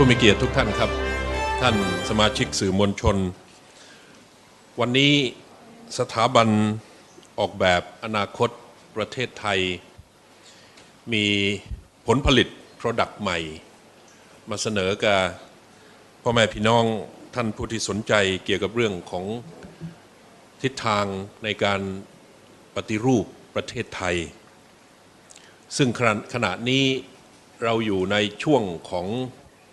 ผู้มีเกียรติทุกท่านครับ ท่านสมาชิกสื่อมวลชน วันนี้สถาบันออกแบบอนาคตประเทศไทย มีผลผลิต Product ใหม่ มาเสนอกับพ่อแม่พี่น้องท่านผู้ที่สนใจเกี่ยวกับเรื่องของทิศทางในการปฏิรูปประเทศไทย ซึ่งขณะนี้เราอยู่ในช่วงของ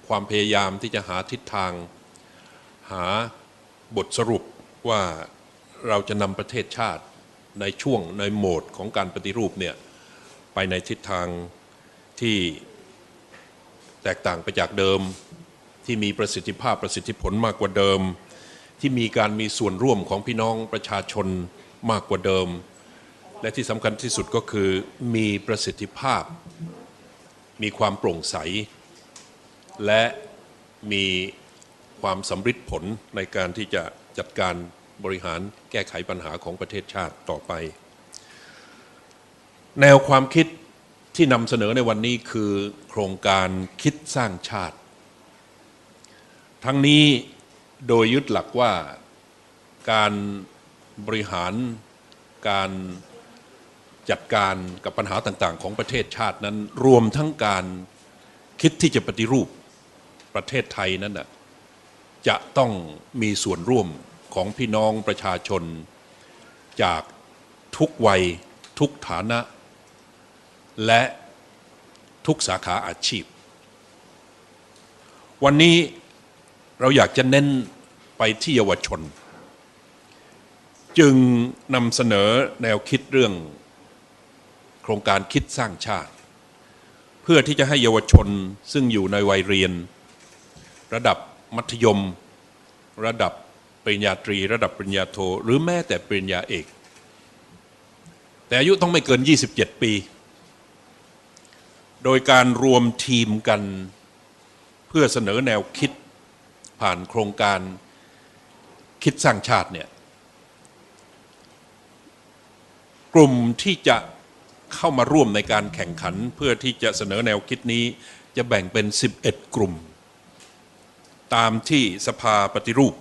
ความพยายามที่จะหาทิศทาง หาบทสรุปว่าเราจะนำประเทศชาติในช่วงในโหมดของการปฏิรูปเนี่ยไปในทิศทางที่แตกต่างไปจากเดิมที่มีประสิทธิภาพประสิทธิผลมากกว่าเดิม ที่มีการมีส่วนร่วมของพี่น้องประชาชนมากกว่าเดิม และที่สำคัญที่สุดก็คือมีประสิทธิภาพ มีความโปร่งใส และมีความสำฤทธิ์ผลในการที่จะจัดการบริหารแก้ไขปัญหาของประเทศชาติต่อไป แนวความคิดที่นำเสนอในวันนี้คือโครงการคิดสร้างชาติ ทั้งนี้โดยยึดหลักว่าการบริหารการจัดการกับปัญหาต่างๆ ของประเทศชาตินั้น รวมทั้งการคิดที่จะปฏิรูป ประเทศไทยนั้นนะจะต้องมีส่วนร่วมของพี่น้องประชาชน จากทุกวัยทุกฐานะ และทุกสาขาอาชีพ วันนี้เราอยากจะเน้นไปที่เยาวชน จึงนำเสนอแนวคิดเรื่องโครงการคิดสร้างชาติ เพื่อที่จะให้เยาวชนซึ่งอยู่ในวัยเรียน ระดับมัธยม ระดับปริญญาตรี ระดับปริญญาโท หรือแม้แต่ปริญญาเอก แต่อายุต้องไม่เกิน 27 ปี โดยการรวมทีมกันเพื่อเสนอแนวคิดผ่านโครงการคิดสร้างชาติเนี่ยกลุ่มที่จะเข้ามาร่วมในการแข่งขันเพื่อที่จะเสนอแนวคิดนี้จะแบ่งเป็น 11 กลุ่ม ตามที่สภาปฏิรูป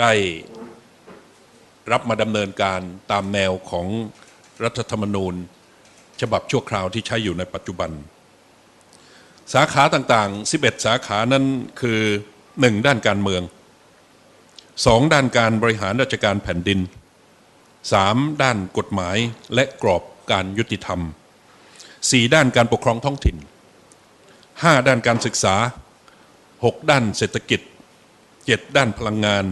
ได้รับมาดำเนินการตามแนวของรัฐธรรมนูญ ฉบับชั่วคราวที่ใช้อยู่ในปัจจุบัน สาขาต่างๆ 11 สาขานั้นคือ 1. ด้านการเมือง 2. ด้านการบริหารราชการแผ่นดิน 3. ด้านกฎหมายและกรอบการยุติธรรม 4. ด้านการปกครองท้องถิ่น 5. ด้านการศึกษา 6. ด้านเศรษฐกิจ 7. ด้านพลังงาน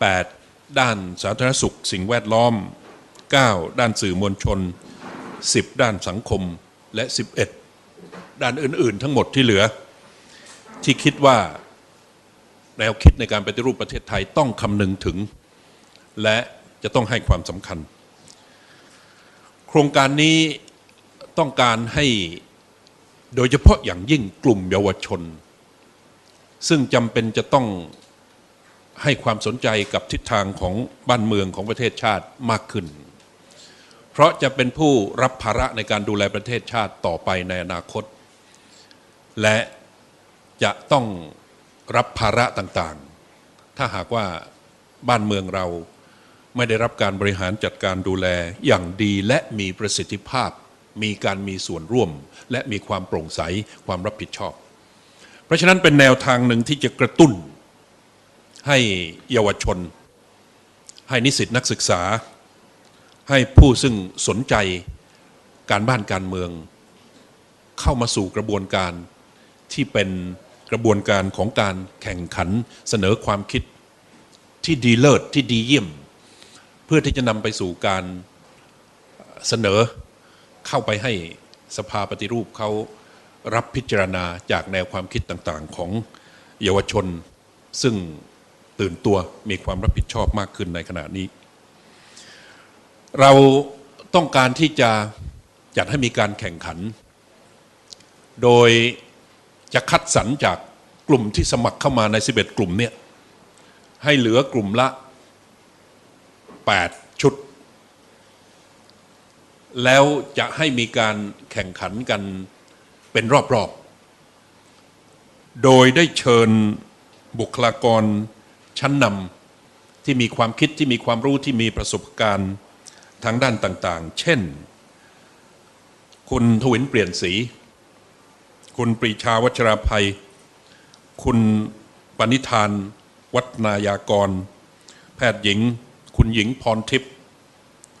8. ด้านสาธารณสุข สิ่งแวดล้อม 9. ด้านสื่อมวลชน 10 ด้านสังคมและ 11 ด้านอื่น ๆ ทั้งหมดที่เหลือ ที่คิดว่าแนวคิดในการปฏิรูปประเทศไทยต้องคำนึงถึง และจะต้องให้ความสำคัญ โครงการนี้ต้องการให้โดยเฉพาะอย่างยิ่งกลุ่มเยาวชน ซึ่งจำเป็นจะต้องให้ความสนใจกับทิศทางของบ้านเมืองของประเทศชาติมากขึ้น เพราะจะเป็นผู้รับภาระในการดูแลประเทศชาติต่อไปในอนาคต และจะต้องรับภาระต่างๆ ถ้าหากว่าบ้านเมืองเราไม่ได้รับการบริหารจัดการดูแลอย่างดีและมีประสิทธิภาพ มีการมีส่วนร่วม และมีความโปร่งใสความรับผิดชอบ เพราะฉะนั้นเป็นแนวทางหนึ่งที่จะกระตุ้น ให้เยาวชน ให้นิสิตนักศึกษา ให้ผู้ซึ่งสนใจการบ้านการเมือง เข้ามาสู่กระบวนการที่เป็นกระบวนการของการแข่งขันเสนอความคิดที่ดีเลิศที่ดีเยี่ยม เพื่อที่จะนำไปสู่การเสนอเข้าไปให้สภาปฏิรูปเขา รับพิจารณาจากแนวความคิดต่างๆ ของเยาวชน ซึ่งตื่นตัวมีความรับผิดชอบมากขึ้นในขณะนี้ เราต้องการที่จะจัดให้มีการแข่งขัน โดยจะคัดสรรจากกลุ่มที่สมัครเข้ามาใน 11 กลุ่มเนี่ยให้เหลือกลุ่มละ 8 ชุด แล้วจะให้มีการแข่งขันกัน เป็นรอบๆ โดยได้เชิญบุคลากรชั้นนำที่มีความคิดที่มีความรู้ที่มีประสบการณ์ทางด้านต่างๆ เช่น คุณทวินเปลี่ยนสี คุณปรีชาวัชราภัย คุณปณิธาน วัฒนายากร แพทย์หญิง คุณหญิงพรทิพย์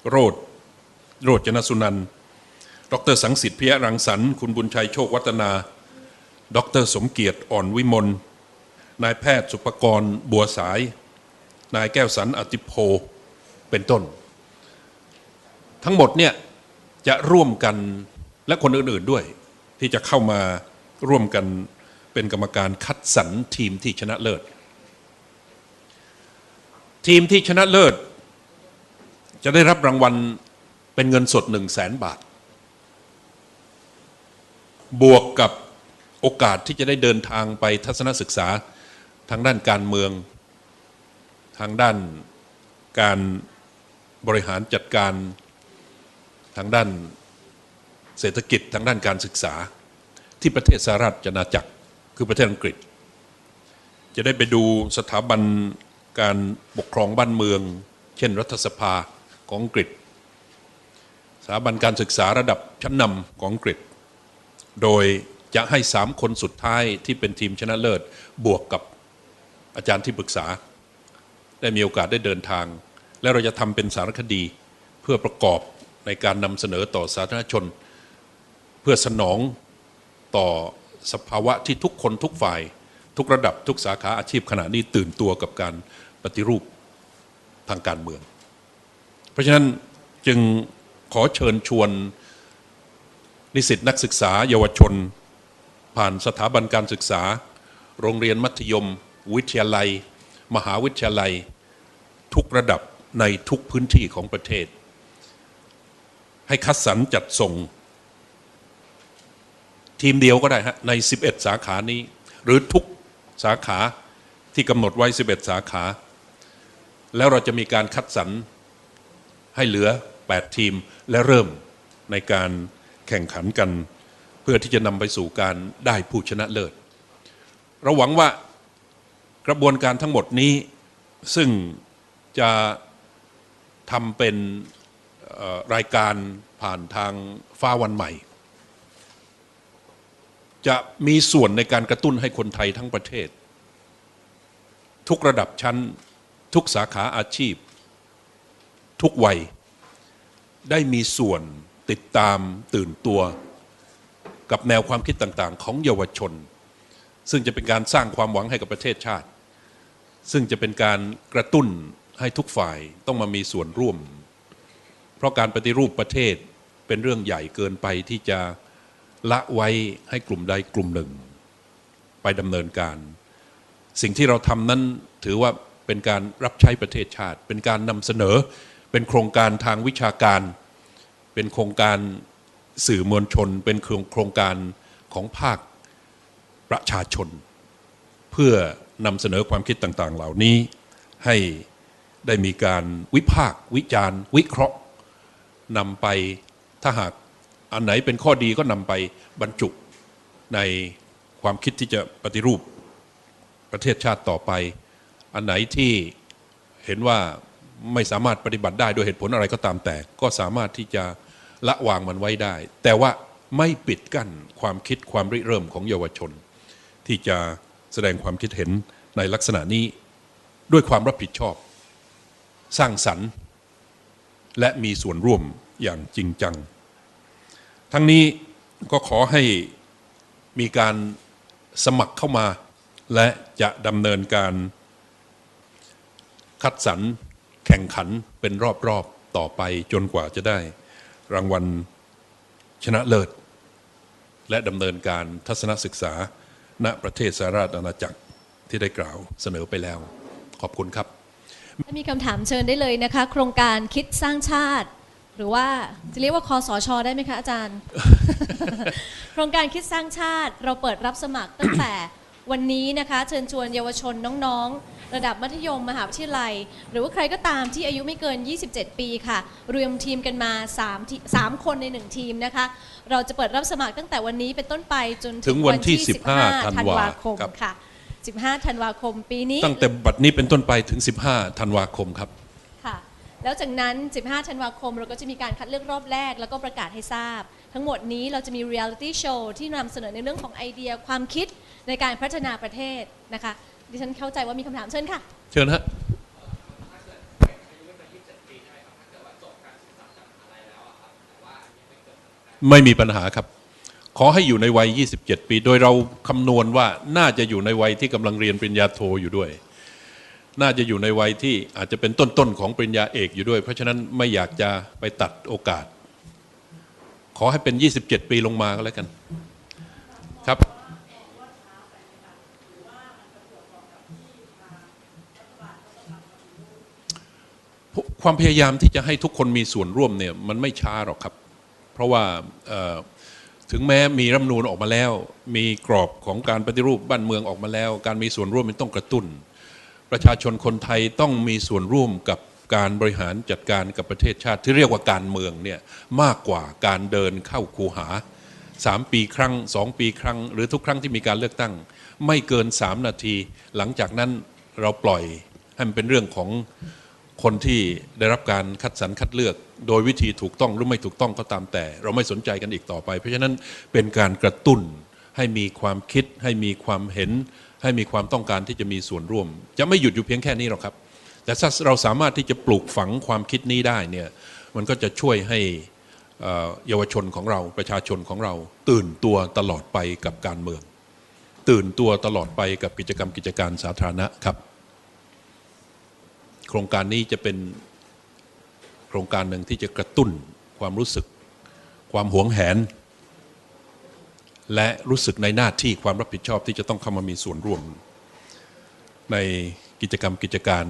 โรดโรจนสุนันท์ ดรสังสิทธิ์พิยรังสรรค์คุณบุญชัยโชควัฒนา ดรสมเกียรติอ่อนวิมลนายแพทย์สุปกรณ์บัวสาย นายแก้วสันอติโพเป็นต้น ทั้งหมดเนี่ยจะร่วมกันและคนอื่นๆด้วย ที่จะเข้ามาร่วมกันเป็นกรรมการคัดสรรทีมที่ชนะเลิศ ทีมที่ชนะเลิศ จะได้รับรางวัลเป็นเงินสดหนึ่งแสนบาท บวกกับโอกาสที่จะได้เดินทางไปทัศนศึกษาทางด้านการเมือง ทางด้านการบริหารจัดการทางด้านเศรษฐกิจทางด้านการศึกษา ที่ประเทศสหรัฐอาณาจักรคือประเทศอังกฤษ จะได้ไปดูสถาบันการปกครองบ้านเมือง เช่น รัฐสภาของอังกฤษสถาบันการศึกษาระดับชั้นนำของอังกฤษ โดยจะให้สามคนสุดท้ายที่เป็นทีมชนะเลิศ บวกกับอาจารย์ที่ปรึกษา ได้มีโอกาสได้เดินทาง และเราจะทำเป็นสารคดีเพื่อประกอบในการนำเสนอต่อสาธารณชน เพื่อสนองต่อสภาวะที่ทุกคนทุกฝ่าย ทุกระดับทุกสาขาอาชีพขณะนี้ตื่นตัวกับการปฏิรูปทางการเมือง เพราะฉะนั้นจึงขอเชิญชวน นิสิตนักศึกษาเยาวชน ผ่านสถาบันการศึกษา โรงเรียนมัธยม วิทยาลัย มหาวิทยาลัย ทุกระดับในทุกพื้นที่ของประเทศ ให้คัดสรรจัดส่ง ทีมเดียวก็ได้ฮะใน 11 สาขานี้ หรือทุกสาขาที่กำหนดไว้ 11 สาขา แล้วเราจะมีการคัดสรรให้เหลือ 8 ทีมและเริ่มในการ แข่งขันกัน เพื่อที่จะนำไปสู่การได้ผู้ชนะเลิศ เราหวังว่ากระบวนการทั้งหมดนี้ซึ่งจะทำเป็นรายการผ่านทางฟ้าวันใหม่ จะมีส่วนในการกระตุ้นให้คนไทยทั้งประเทศ ทุกระดับชั้น ทุกสาขาอาชีพ ทุกวัย ได้มีส่วน ติดตามตื่นตัวกับแนวความคิดต่างๆ ของเยาวชน ซึ่งจะเป็นการสร้างความหวังให้กับประเทศชาติ ซึ่งจะเป็นการกระตุ้นให้ทุกฝ่ายต้องมามีส่วนร่วม เพราะการปฏิรูปประเทศเป็นเรื่องใหญ่เกินไปที่จะละไว้ให้กลุ่มใดกลุ่มหนึ่ง ไปดำเนินการ สิ่งที่เราทำนั้นถือว่าเป็นการรับใช้ประเทศชาติ เป็นการนำเสนอเป็นโครงการทางวิชาการ เป็นโครงการสื่อมวลชน เป็นโครงการของภาคประชาชน เพื่อนำเสนอความคิดต่าง ๆ เหล่านี้ ให้ได้มีการวิพากษ์วิจารณ์ วิเคราะห์นำไปถ้าหากอันไหนเป็นข้อดีก็นำไปบรรจุในความคิดที่จะปฏิรูปประเทศชาติต่อไป อันไหนที่เห็นว่าไม่สามารถปฏิบัติได้ด้วยเหตุผลอะไรก็ตามแต่ ก็สามารถที่จะ ละวางมันไว้ได้ แต่ว่าไม่ปิดกั้นความคิดความริเริ่มของเยาวชน ที่จะแสดงความคิดเห็นในลักษณะนี้ด้วยความรับผิดชอบ สร้างสรรค์ และมีส่วนร่วมอย่างจริงจัง ทั้งนี้ก็ขอให้มีการสมัครเข้ามา และจะดำเนินการคัดสรรแข่งขันเป็นรอบๆต่อไปจนกว่าจะได้ รางวัลชนะเลิศ และดำเนินการทัศนศึกษา ณประเทศสหราชอาณาจักรที่ได้กล่าวเสนอไปแล้ว ขอบคุณครับถ้ามีคำถามเชิญได้เลยนะคะ โครงการคิดสร้างชาติ หรือว่าจะเรียกว่าคอสชได้ไหมคะอาจารย์ โครงการคิดสร้างชาติ เราเปิดรับสมัครตั้งแต่วันนี้นะคะ เชิญชวนเยาวชนน้องๆ ระดับมัธยมมหาวิทยาลัย หรือว่าใครก็ตามที่อายุไม่เกิน 27 ปีค่ะรวมทีมกันมา3ที3คนใน 1 ทีมนะคะ เราจะเปิดรับสมัครตั้งแต่วันนี้เป็นต้นไปจนถึงวันที่ 15 ธันวาคมครับค่ะ 15 ธันวาคมปีนี้ ตั้งแต่บัดนี้เป็นต้นไปถึง 15 ธันวาคมครับค่ะ แล้วจากนั้น 15 ธันวาคมเราก็จะมีการคัดเลือกรอบแรก แล้วก็ประกาศให้ทราบ ทั้งหมดนี้เราจะมีเรียลิตี้โชว์ที่นำเสนอในเรื่องของไอเดียความคิดในการพัฒนาประเทศนะคะ ดิฉันเข้าใจว่ามีคำถามเชิญค่ะ เชิญฮะไม่มีปัญหาครับ ขอให้อยู่ในวัย 27 ปี โดยเราคำนวณว่าน่าจะอยู่ในวัยที่กำลังเรียนปริญญาโทอยู่ด้วย น่าจะอยู่ในวัยที่อาจจะเป็นต้นๆของปริญญาเอกอยู่ด้วย เพราะฉะนั้นไม่อยากจะไปตัดโอกาส ขอให้เป็น 27 ปีลงมาก็แล้วกัน ครับ ความพยายามที่จะให้ทุกคนมีส่วนร่วมเนี่ยมันไม่ช้าหรอกครับ เพราะว่าถึงแม้มีรัฐมนูญออกมาแล้ว มีกรอบของการปฏิรูปบ้านเมืองออกมาแล้ว การมีส่วนร่วมมันต้องกระตุ้น ประชาชนคนไทยต้องมีส่วนร่วมกับการบริหารจัดการกับประเทศชาติที่เรียกว่าการเมืองเนี่ยมากกว่าการเดินเข้าคูหาสามปีครั้งสองปีครั้ง หรือทุกครั้งที่มีการเลือกตั้ง ไม่เกินสามนาที หลังจากนั้นเราปล่อยให้มันเป็นเรื่องของ คนที่ได้รับการคัดสรรคัดเลือก โดยวิธีถูกต้องหรือไม่ถูกต้องก็ตามแต่ เราไม่สนใจกันอีกต่อไป เพราะฉะนั้นเป็นการกระตุ้นให้มีความคิด ให้มีความเห็น ให้มีความต้องการที่จะมีส่วนร่วม จะไม่หยุดอยู่เพียงแค่นี้หรอกครับ แต่ถ้าเราสามารถที่จะปลูกฝังความคิดนี้ได้เนี่ยมันก็จะช่วยให้เยาวชนของเราประชาชนของเรา ตื่นตัวตลอดไปกับการเมือง ตื่นตัวตลอดไปกับกิจกรรมกิจการสาธารณะครับ โครงการนี้จะเป็นโครงการหนึ่งที่จะกระตุ้นความรู้สึก ความหวงแหน และรู้สึกในหน้าที่ความรับผิดชอบที่จะต้องเข้ามามีส่วนร่วม ในกิจกรรมกิจการ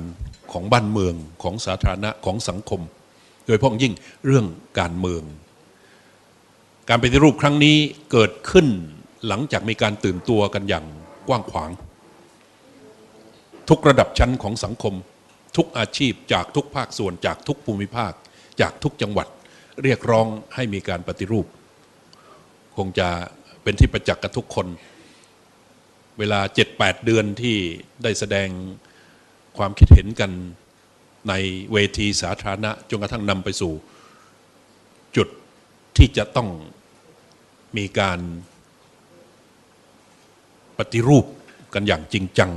ของบ้านเมืองของสาธารณะของสังคม โดยเฉพาะยิ่งเรื่องการเมือง การปฏิรูปครั้งนี้เกิดขึ้นหลังจากมีการตื่นตัวกันอย่างกว้างขวาง ทุกระดับชั้นของสังคม ทุกอาชีพจากทุกภาคส่วนจากทุกภูมิภาค จากทุกจังหวัดเรียกร้องให้มีการปฏิรูป คงจะเป็นที่ประจักษ์กับทุกคน เวลา 7-8 เดือนที่ได้แสดงความคิดเห็นกันในเวทีสาธารณะจนกระทั่งนำไปสู่ จุดที่จะต้องมีการปฏิรูปกันอย่างจริงจัง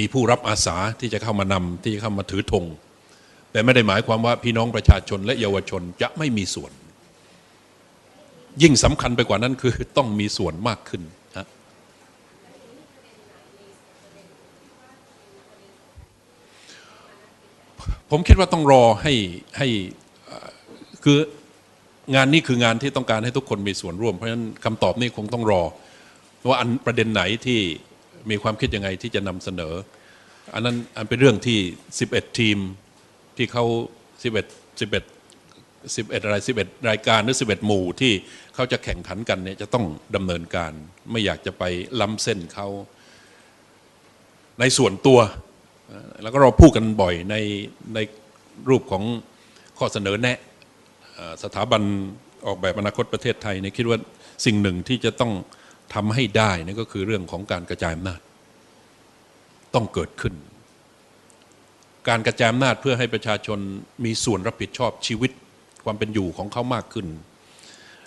มีผู้รับอาสาที่จะเข้ามานำที่จะเข้ามาถือธงแต่ไม่ได้หมายความว่าพี่น้องประชาชนและเยาวชนจะไม่มีส่วน ยิ่งสำคัญไปกว่านั้นคือต้องมีส่วนมากขึ้นนะผมคิดว่าต้องรอให้ให้คืองานนี้คืองานที่ต้องการให้ทุกคนมีส่วนร่วม เพราะฉะนั้นคำตอบนี้คงต้องรอว่าอันประเด็นไหนที่ มีความคิดยังไงที่จะนำเสนอ อันนั้นอันเป็นเรื่องที่ 11 ทีมที่เขา11 11 11อะไร11 รายการหรือ 11 หมู่ที่เขาจะแข่งขันกันเนี่ยจะต้องดำเนินการ ไม่อยากจะไปล้ำเส้นเขาในส่วนตัว แล้วก็เราพูดกันบ่อยในในรูปของข้อเสนอแนะสถาบันออกแบบอนาคตประเทศไทยเนี่ยคิดว่าสิ่งหนึ่งที่จะต้อง ทำให้ได้นั่นก็คือเรื่องของการกระจายอำนาจต้องเกิดขึ้น การกระจายอำนาจเพื่อให้ประชาชนมีส่วนรับผิดชอบชีวิตความเป็นอยู่ของเขามากขึ้น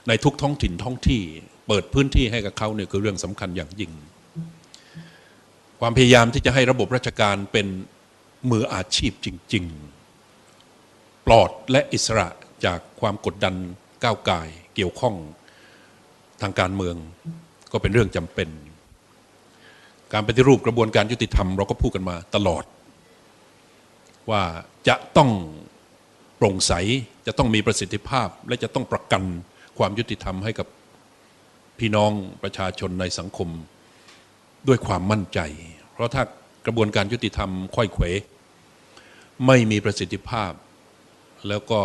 ในทุกท้องถิ่นท้องที่ เปิดพื้นที่ให้กับเขาเนี่ยคือเรื่องสำคัญอย่างยิ่ง ความพยายามที่จะให้ระบบราชการเป็นมืออาชีพจริง ๆ ปลอดและอิสระจากความกดดันก้าวไก่เกี่ยวข้องทางการเมือง ก็เป็นเรื่องจำเป็น การปฏิรูปกระบวนการยุติธรรมเราก็พูดกันมาตลอด ว่าจะต้องโปร่งใสจะต้องมีประสิทธิภาพ และจะต้องประกันความยุติธรรมให้กับพี่น้องประชาชนในสังคมด้วยความมั่นใจ เพราะถ้ากระบวนการยุติธรรมค่อยเขวไม่มีประสิทธิภาพ แล้วก็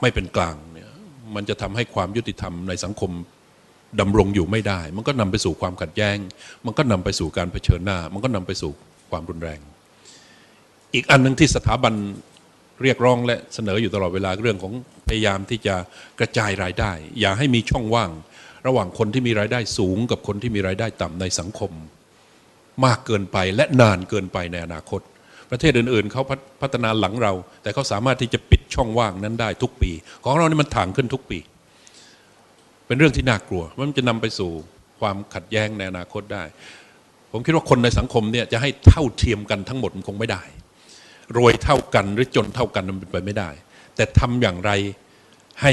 ไม่เป็นกลางเนี่ยมันจะทำให้ความยุติธรรมในสังคม ดำรงอยู่ไม่ได้ มันก็นำไปสู่ความขัดแย้ง มันก็นำไปสู่การเผชิญหน้า มันก็นำไปสู่ความรุนแรง อีกอันหนึ่งที่สถาบันเรียกร้องและเสนออยู่ตลอดเวลาเรื่องของพยายามที่จะกระจายรายได้ อย่าให้มีช่องว่าง ระหว่างคนที่มีรายได้สูง กับคนที่มีรายได้ต่ำในสังคม มากเกินไปและนานเกินไปในอนาคต ประเทศอื่นๆเขาพัฒพัฒนาหลังเรา แต่เขาสามารถที่จะปิดช่องว่างนั้นได้ทุกปี ของเรานี่มันถ่างขึ้นทุกปี เป็นเรื่องที่น่ากลัวว่ามันจะนำไปสู่ความขัดแย้งในอนาคตได้ ผมคิดว่าคนในสังคมเนี่ยจะให้เท่าเทียมกันทั้งหมดมันคงไม่ได้ รวยเท่ากันหรือจนเท่ากันมันเป็นไปไม่ได้ แต่ทำอย่างไรให้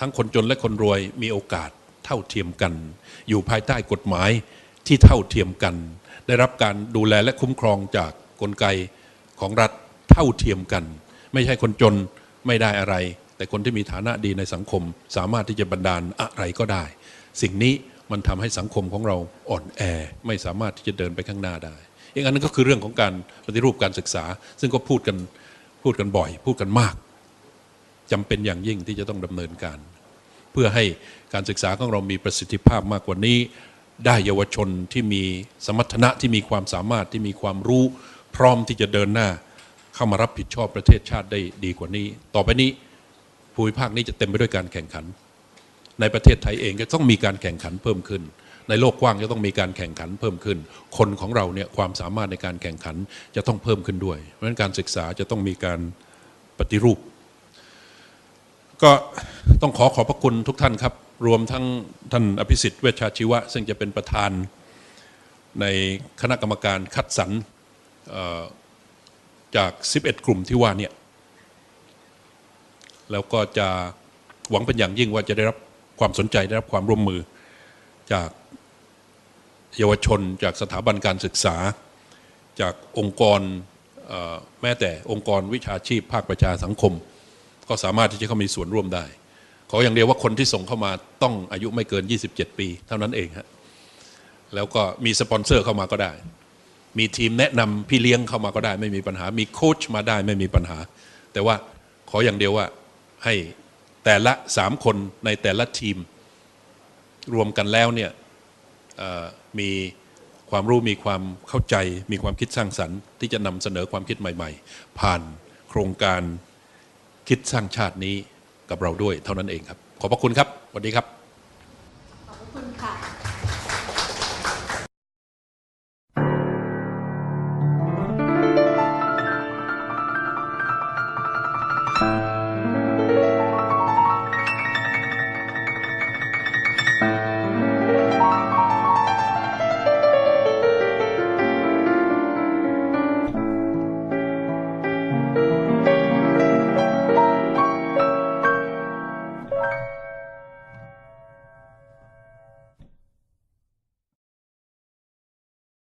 ทั้งคนจนและคนรวยมีโอกาสเท่าเทียมกัน อยู่ภายใต้กฎหมายที่เท่าเทียมกัน ได้รับการดูแลและคุ้มครองจากกลไกของรัฐเท่าเทียมกัน ไม่ใช่คนจนไม่ได้อะไร แต่คนที่มีฐานะดีในสังคม สามารถที่จะบันดาลอะไรก็ได้ สิ่งนี้มันทำให้สังคมของเราอ่อนแอ ไม่สามารถที่จะเดินไปข้างหน้าได้ อีกอันนึงก็คือเรื่องของการปฏิรูปการศึกษา ซึ่งก็พูดกันพูดกันบ่อย พูดกันมากจำเป็นอย่างยิ่งที่จะต้องดำเนินการ เพื่อให้การศึกษาของเรามีประสิทธิภาพมากกว่านี้ ได้เยาวชนที่มีสมรรถนะที่มีความสามารถที่มีความรู้พร้อมที่จะเดินหน้า เข้ามารับผิดชอบประเทศชาติได้ดีกว่านี้ ต่อไปนี้ ภูมิภาคนี้จะเต็มไปด้วยการแข่งขัน ในประเทศไทยเองก็ต้องมีการแข่งขันเพิ่มขึ้น ในโลกกว้างจะต้องมีการแข่งขันเพิ่มขึ้น คนของเราเนี่ยความสามารถในการแข่งขันจะต้องเพิ่มขึ้นด้วย เพราะฉะนั้นการศึกษาจะต้องมีการปฏิรูป ก็ต้องขอขอบพระคุณทุกท่านครับ รวมทั้งท่านอภิสิทธิ์เวชชาชีวะ ซึ่งจะเป็นประธานในคณะกรรมการคัดสรรจาก 11 กลุ่มที่ว่าเนี่ย แล้วก็จะหวังเป็นอย่างยิ่งว่าจะได้รับความสนใจได้รับความร่วมมือ จากเยาวชน จากสถาบันการศึกษา จากองค์กรแม้แต่องค์กรวิชาชีพภาคประชาสังคม ก็สามารถที่จะเข้ามีส่วนร่วมได้ ขออย่างเดียวว่าคนที่ส่งเข้ามาต้องอายุไม่เกิน 27 ปี เท่านั้นเองฮะแล้วก็มีสปอนเซอร์เข้ามาก็ได้ มีทีมแนะนำพี่เลี้ยงเข้ามาก็ได้ ไม่มีปัญหา มีโค้ชมาได้ไม่มีปัญหา แต่ว่าขออย่างเดียวว่า ให้แต่ละสามคนในแต่ละทีมรวมกันแล้วเนี่ยมีความรู้มีความเข้าใจมีความคิดสร้างสรรค์ที่จะนำเสนอความคิดใหม่ ๆ ผ่านโครงการคิดสร้างชาตินี้กับเราด้วยเท่านั้นเองครับ ขอบพระคุณครับสวัสดีครับ ขอบคุณค่ะ